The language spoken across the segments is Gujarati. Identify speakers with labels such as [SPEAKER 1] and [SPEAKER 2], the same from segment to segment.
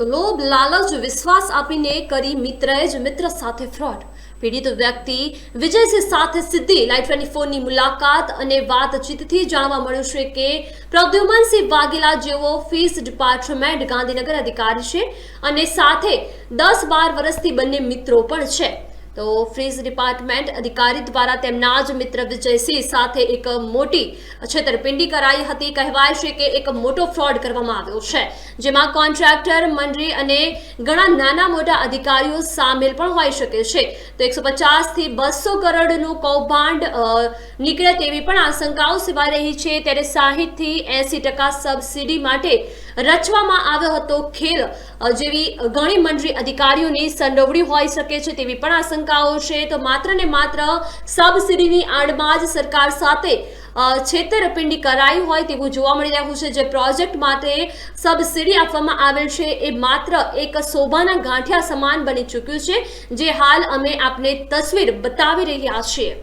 [SPEAKER 1] તો લોભ, લાલચ, વિશ્વાસ આપીને કરી મિત્રએ જ મિત્ર સાથે ફ્રોડ પીડિત વ્યક્તિ વિજયસિંહ સાથે સિદ્ધિ લાઈટ ટ્વેન્ટી ફોરની મુલાકાત અને વાતચીતથી જાણવા મળ્યું છે કે પ્રદ્યુમનસિંહ વાઘેલા જેવો ફીસ ડિપાર્ટમેન્ટ ગાંધીનગર અધિકારી છે અને સાથે દસ બાર વર્ષથી બંને મિત્રો પણ છે. તો ફ્રીઝ ડિપાર્ટમેન્ટ અધિકારી દ્વારા તેમના જ મિત્ર વિજયસિંહ સાથે એક મોટી છેતરપિંડી કરાઈ હતી. કહેવાય છે કે એક મોટો ફ્રોડ કરવામાં આવ્યો છે. જેમાં કોન્ટ્રાક્ટર, મંડળી અને ઘણા નાના મોટા અધિકારીઓ સામેલ પણ હોઈ શકે છે. તો એકસો પચાસથી બસો કરોડનું કૌભાંડ નીકળે તેવી પણ આશંકાઓ સેવાઈ રહી છે. ત્યારે સાહીઠથી એંસી ટકા સબસિડી માટે રચવામાં આવ્યો હતો ખેલ જેવી ઘણી મંડળી અધિકારીઓની સંડોવણી હોઈ શકે છે તેવી પણ આશંકાઓ છે. તો માત્ર ને માત્ર સબસિડીની આડમાં જ સરકાર સાથે છેતરપિંડી કરાઈ હોય તેવું જોવા મળી રહ્યું છે જે પ્રોજેક્ટ માટે સબસિડી આપવામાં આવેલ છે એ માત્ર એક શોભાના ગાંઠિયા સમાન બની ચૂક્યું છે જે હાલ અમે આપને તસવીર બતાવી રહ્યા છીએ.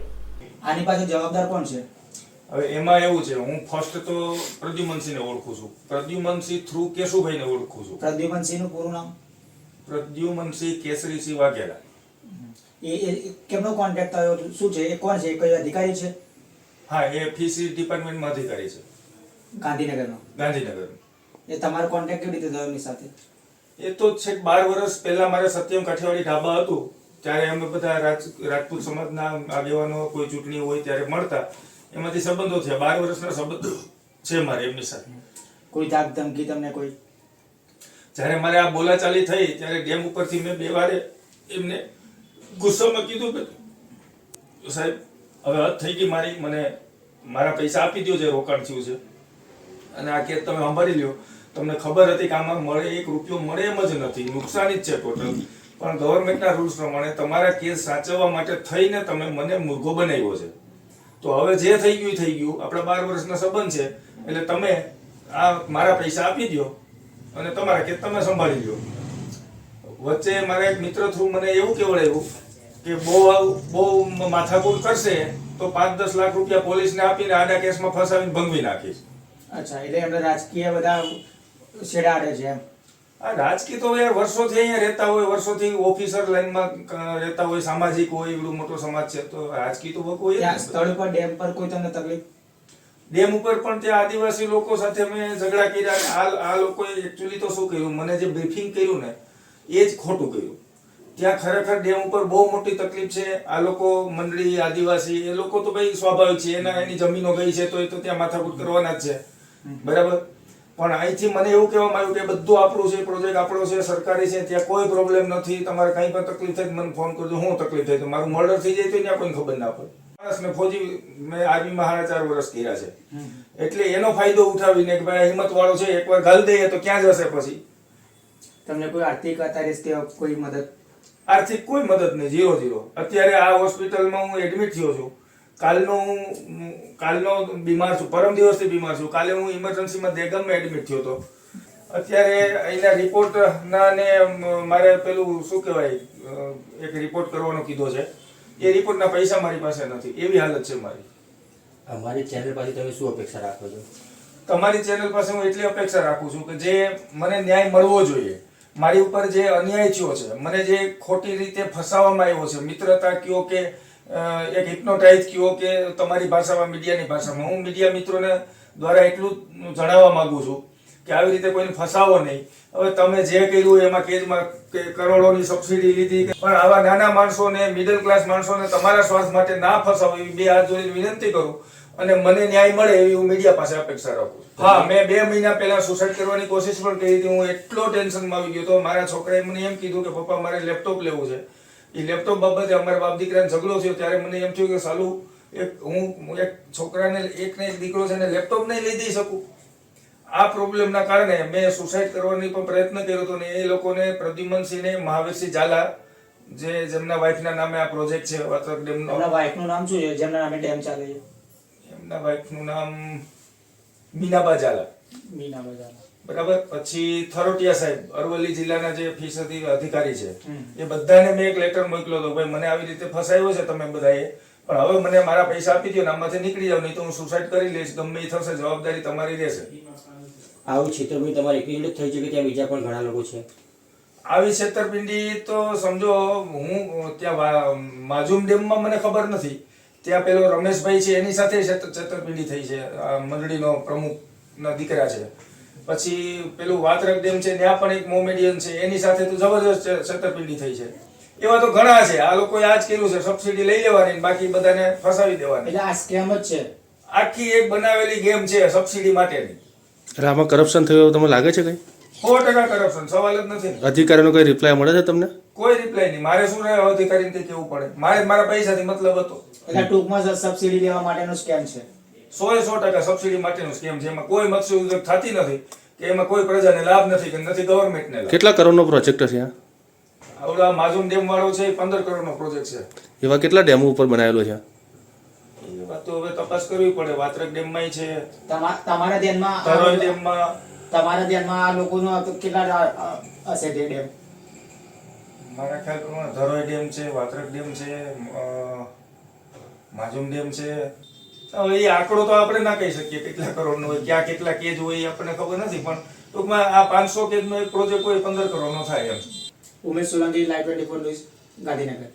[SPEAKER 2] આની પાછળ જવાબદાર કોણ છે?
[SPEAKER 3] હવે એમાં એવું છે હું ફર્સ્ટ તો પ્રદ્યુમનસિંહને ઓળખું છું. પ્રદ્યુમનસિંહ થ્રુ કેશુભાઈને ઓળખું છું.
[SPEAKER 2] પ્રદ્યુમનસિંહનું પૂરું નામ?
[SPEAKER 3] પ્રદ્યુમનસિંહ કેસરીસિંહ વાઘેલા.
[SPEAKER 2] એ કેમનો કોન્ટેક્ટ થયો? શું છે? એ કોણ છે? એ કયો અધિકારી છે?
[SPEAKER 3] હા એ ફીસી ડિપાર્ટમેન્ટમાં અધિકારી છે.
[SPEAKER 2] ગાંધીનગરનો
[SPEAKER 3] ગાંધીનગર
[SPEAKER 2] એ તમારો કોન્ટેક્ટ કેવી રીતે થયો એમની સાથે?
[SPEAKER 3] એ તો છેક બાર વર્ષ પહેલા મારે સત્યમ કાઠિયાવાડી ઢાબા હતું ત્યારે અમે બધા રાજ રાજપૂત સમાજના આગેવાનો કોઈ ચૂંટણી હોય ત્યારે મળતા. એમાંથી સંબંધો થયા. બાર વર્ષના સંબંધો છે મારે એમની સાથે.
[SPEAKER 2] કોઈ ધાક ધમકી તમને કોઈ?
[SPEAKER 3] જ્યારે મારે આ બોલાચાલી થઈ ત્યારે ડેમ ઉપરથી મેં બે વારે એમને ગુસ્સામાં કીધું કે સાહેબ હવે હદ થઈ ગઈ મારી, મને મારા પૈસા આપી દો જે રોકાણ થયું છે. અને આ કેસ તમે સંભાળી લ્યો. તમને ખબર હતી કે આમાં મળે એક રૂપિયો મળે એમ જ નથી. નુકસાન જ છે ટોટલ. પણ ગવર્મેન્ટના રૂલ્સ પ્રમાણે તમારા કેસ સાચવવા માટે થઈને તમે મને મુર્ગો બનાવ્યો છે. તો હવે જે થઈ ગયું થઈ ગયું. આપણા બાર વર્ષના સંબંધ છે. એટલે તમે આ મારા પૈસા આપી દો અને તમારા કેસ તમે સંભાળી લો વચ્ચે મારા એક મિત્ર થ્રુ મને એવું કેવડાવ્યું કે બહુ બહુ માથાકૂટ કરશે તો પાંચ દસ લાખ રૂપિયા પોલીસને આપીને આડા કેસમાં ફસાવીને ભંગવી નાખીશ
[SPEAKER 2] અચ્છા એટલે એમને રાજકીય બધા છેડાડે છે એમ.
[SPEAKER 3] આ રાજકીય તો યાર વર્ષોથી અહીંયા રહેતા હોય વર્ષોથી ઓફિસર લાઈનમાં રહેતા હોય સામાજિક હોય એવડો મોટો સમાજ છે તો રાજકીય તો કોઈ
[SPEAKER 2] સ્થળ પર ડેમ પર કોઈ તમને તકલીફ?
[SPEAKER 3] ડેમ ઉપર પણ ત્યાં આદિવાસી લોકો સાથે મેં ઝઘડા કર્યા આ આ લોકોએ એકચ્યુઅલી તો શું કર્યું? મને જે બ્રીફિંગ કર્યું ને એ જ ખોટું કર્યું. ત્યાં ખરેખર ડેમ ઉપર બહુ મોટી તકલીફ છે. આ લોકો મંડળી, આદિવાસી, એ લોકો તો ભાઈ સ્વાભાવિક છે. એના એની જમીનો ગઈ છે તો એ તો ત્યાં માથાકૂટ કરવાના જ છે. બરાબર? પણ અહીંથી મને એવું કહેવામાં આવ્યું કે બધું આપણું છે પ્રોજેક્ટ આપણો છે, સરકારી છે, ત્યાં કોઈ પ્રોબ્લેમ નથી. તમારે કંઈ પણ તકલીફ થાય મને ફોન કરજો. હું તકલીફ થાય તો મારું મર્ડર થઈ જાય તો ત્યાં કોઈ ખબર ના પડે. મેં ફોજી મેં આર્મીમાં સાડા ચાર વર્ષ કર્યા છે. એટલે એનો ફાયદો ઉઠાવીને કે ભાઈ હિંમત વાળો છે, એકવાર ગાલ દઈએ તો ક્યાં જશે પછી?
[SPEAKER 2] તમને કોઈ આર્થિક અત્યારે કોઈ મદદ
[SPEAKER 3] આર્થિક કોઈ મદદ નહીં ઝીરો ઝીરો અત્યારે આ હોસ્પિટલમાં હું એડમિટ થયો છું. કાલનો હું કાલનો બીમાર છું પરમ દિવસથી બીમાર છું. કાલે હું ઇમરજન્સીમાં દેગમમાં એડમિટ થયો હતો. અત્યારે અહીંના રિપોર્ટના ને મારે પેલું શું કહેવાય એક રિપોર્ટ કરવાનો કીધો છે. એ રિપોર્ટના પૈસા મારી પાસે નથી. એવી હાલત છે મારી.
[SPEAKER 4] અમારી ચેનલ પાછી તમે શું અપેક્ષા રાખો છો?
[SPEAKER 3] તમારી ચેનલ પાસે હું એટલી અપેક્ષા રાખું છું કે જે મને ન્યાય મળવો જોઈએ. મારી ઉપર જે અન્યાય થયો છે, મને જે ખોટી રીતે ફસાવવામાં આવ્યો છે, મિત્રતા કયો કે એક હિપ્નોટાઇઝ કયો કે તમારી ભાષામાં મીડિયાની ભાષામાં. હું મીડિયા મિત્રોને દ્વારા એટલું જણાવવા માંગુ છું કે આવી રીતે કોઈને ફસાવો નહીં. હવે તમે જે કર્યું એમાં કેજમાં કરોડોની સબસિડી લીધી પણ આવા નાના માણસોને મિડલ ક્લાસ માણસોને તમારા શ્વાસ માટે ના ફસાવો એવી બે હાથ જોડીને વિનંતી કરું અને મને ન્યાય મળે એવી હું મીડિયા પાસે અપેક્ષા રાખું છું. હા. મેં બે મહિના પહેલા સુસાઇડ કરવાની કોશિશ પણ કરી હતી હું એટલો ટેન્શનમાં આવી ગયો તો મારા છોકરાએ મને એમ કીધું કે પપ્પા મારે લેપટોપ લેવું છે. એ લેપટોપ બાબતે અમારા બાપ દીકરાને ઝઘડો થયો ત્યારે મને એમ થયું કે સાલું એક હું એક છોકરાને એકને એક દીકરો છે ને લેપટોપ નહીં લઈ દઈ શકું. આ પ્રોબ્લેમના કારણે મેં સુસાઇડ કરવાની પણ પ્રયત્ન કર્યો હતો ને એ લોકોને પ્રદ્યુમનસિંહને મહાવીરસિંહ ઝાલા જે જેમના વાઇફના નામે આ પ્રોજેક્ટ છે વાત્રક ડેમનો
[SPEAKER 2] વાઇફનું નામ શું છે? જેમના નામે ડેમ ચાલે છે?
[SPEAKER 3] એમના વાઇફનું નામ મીનાબા ઝાલા.
[SPEAKER 2] મીના બજાર
[SPEAKER 3] બરાબર? પછી થરોટિયા સાહેબ અરવલ્લી જિલ્લાના જે ફીસ અધિકારી છે એ બધાને મેં એક લેટર મોકલ્યો હતો ભાઈ મને આવી રીતે ફસાયો છે તમે બધાએ પણ હવે મને મારા પૈસા આપી દો ને આમાંથી નીકળી જાવ નહીં તો હું સુસાઇડ કરી લઈશ ગમે એ થશે જવાબદારી તમારી રહેશે.
[SPEAKER 4] આવું છેતરપિંડી તમારી એકલી જ થઈ છે કે ત્યાં બીજા પણ ઘણા લોકો છે.
[SPEAKER 3] આવી છેતરપિંડી તો સમજો હું ત્યાં માજુમ ડેમમાં મને ખબર નથી ત્યાં પેલો રમેશભાઈ છે એની સાથે છેતર- છેતરપિંડી થઈ છે મંડળીનો પ્રમુખના દીકરા છે. પછી પેલું વાતરક ડેમ છે ત્યાં પણ એક મોમેડિયન છે એની સાથે તો જબરજસ્ત છે- છેતરપિંડી થઈ છે. એવા તો ઘણા છે આ લોકોએ આ જ કર્યું છે સબસિડી લઈ લેવાની બાકી બધાને ફસાવી દેવાની.
[SPEAKER 2] એટલે આ સ્કેમ જ છે.
[SPEAKER 3] આખી એક બનાવેલી ગેમ છે સબસિડી માટેની.
[SPEAKER 5] એટલે આમાં કરપ્શન થયું એવું તમને લાગે છે કંઈ?
[SPEAKER 3] સો ટકા કરપ્શન સવાલ જ નથી. ને.
[SPEAKER 5] અધિકારીનો કોઈ રિપ્લાય મળે છે તમને?
[SPEAKER 3] કોઈ રિપ્લાય નહીં. મારે શું રહે અધિકારીને કહેવું પડે? મારે મારા મારા પૈસાથી મતલબ હતો.
[SPEAKER 2] એટલે ટૂંકમાં જ સબસિડી લેવા માટેનો સ્કેમ છે.
[SPEAKER 3] સો એ સો ટકા સબસિડી માટેનો સ્કેમ છે. એમાં કોઈ મત્સ્ય ઉદ્યોગ થતી નથી કે એમાં કોઈ પ્રજાને લાભ નથી કે નથી ગવર્મેન્ટને ને
[SPEAKER 5] કેટલા કરોડનો પ્રોજેક્ટ છે આ?
[SPEAKER 3] આવડા માઝુમ ડેમ વાળો છે એ પંદર કરોડનો પ્રોજેક્ટ છે.
[SPEAKER 5] એવા કેટલા ડેમો ઉપર બનાવેલો છે
[SPEAKER 3] વાત તો હવે તપાસ કરવી પડે. વાત્રક ડેમમાંય છે.
[SPEAKER 2] તમા- તમારા ધ્યાનમાં
[SPEAKER 3] ધરોઈ ડેમમાં.
[SPEAKER 2] તમારા ધ્યાનમાં આ લોકોનો કેટલા હશે તે ડેમ?
[SPEAKER 3] મારા ખ્યાલ પ્રમાણે ધરોઈ ડેમ છે વાત્રક ડેમ છે માજુમ ડેમ છે. એ આંકડો તો આપણે ના કહી શકીએ કેટલા કરોડનો હોય ક્યાં કેટલા કેજ હોય એ આપણને ખબર નથી પણ ટૂંકમાં આ પાંચસો કેજનો એક પ્રોજેક્ટ હોય પંદર કરોડનો થાય એમ.
[SPEAKER 2] Umesh Solanki live twenty four news Gandhinagar.